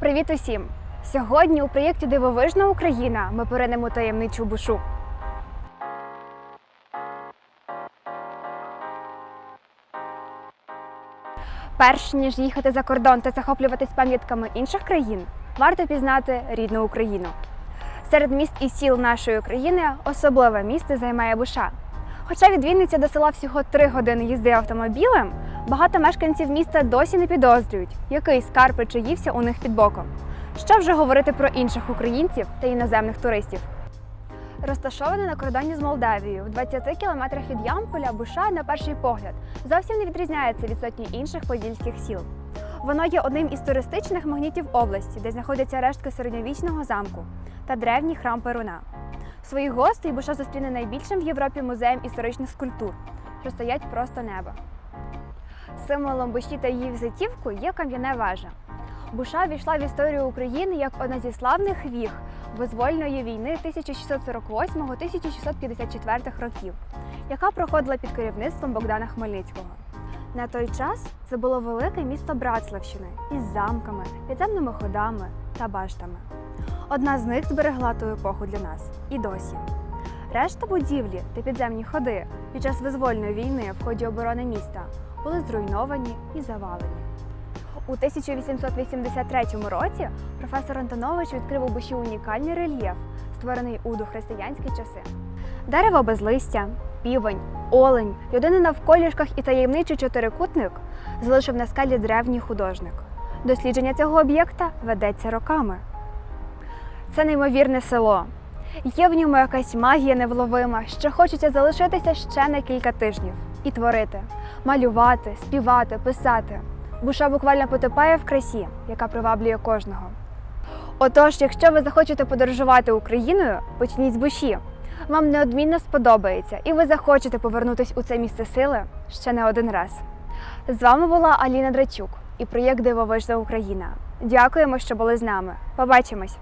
Привіт усім! Сьогодні у проєкті Дивовижна Україна ми поринемо таємничу бушу. Перш ніж їхати за кордон та захоплюватись пам'ятками інших країн, варто пізнати рідну Україну. Серед міст і сіл нашої країни особливе місце займає Буша. Хоча від Вінниці до села всього три години їзди автомобілем, багато мешканців міста досі не підозрюють, який скарб причаївся у них під боком. Що вже говорити про інших українців та іноземних туристів. Розташоване на кордоні з Молдавією в 20 кілометрах від Ямполя, Буша, на перший погляд, зовсім не відрізняється від сотні інших подільських сіл. Воно є одним із туристичних магнітів області, де знаходяться рештки середньовічного замку та древній храм Перуна. Своїх гостей Буша зустріне найбільшим в Європі музеєм історичних скульптур, що стоять просто неба. Символом Буші та її візитівку є кам'яна вежа. Буша війшла в історію України як одна зі славних віг визвольної війни 1648-1654 років, яка проходила під керівництвом Богдана Хмельницького. На той час це було велике місто Братславщини із замками, підземними ходами та баштами. Одна з них зберегла ту епоху для нас і досі. Решта будівлі та підземні ходи під час визвольної війни в ході оборони міста були зруйновані і завалені. У 1883 році професор Антонович відкрив у Буші унікальний рельєф, створений у дохристиянські часи. Дерево без листя, півень, олень, людина на вколішках і таємничий чотирикутник залишив на скалі древній художник. Дослідження цього об'єкта ведеться роками. Це неймовірне село. Є в ньому якась магія невловима, що хочеться залишитися ще на кілька тижнів і творити, малювати, співати, писати. Буша буквально потопає в красі, яка приваблює кожного. Отож, якщо ви захочете подорожувати Україною, почніть з буші. Вам неодмінно сподобається, і ви захочете повернутись у це місце сили ще не один раз. З вами була Аліна Драчук і проєкт Дивовижна Україна. Дякуємо, що були з нами. Побачимось!